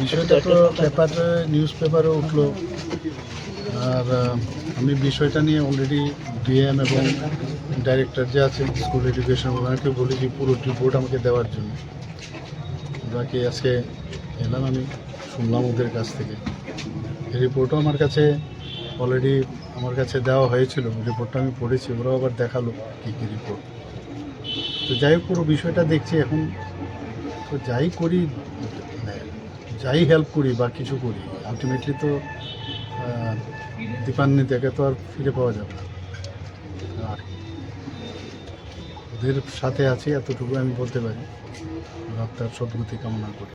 বিষয়টা নিউজ পেপারে উঠল। আর আমি বিষয়টা নিয়ে অলরেডি ডিএম এবং ডাইরেক্টর যে আছেন স্কুল এডুকেশন ওনাকে বলেছি পুরো রিপোর্ট আমাকে দেওয়ার জন্য বাকি আজকে এলাম আমি শুনলাম ওদের কাছ থেকে। এই রিপোর্টও আমার কাছে অলরেডি আমার কাছে দেওয়া হয়েছিল। রিপোর্টটা আমি পড়েছি, ওরাও আবার দেখাল কী কী রিপোর্ট তো যাই হোক, পুরো বিষয়টা দেখছি এখন। তো যাই করি, যাই হেল্প করি বা কিছু করি আলটিমেটলি তো দীপান্বিতাকে তো আর ফিরে পাওয়া যাবে না। আর সাথে আছি এতটুকু আমি বলতে পারি। আত্মার সদ্গতি কামনা করি।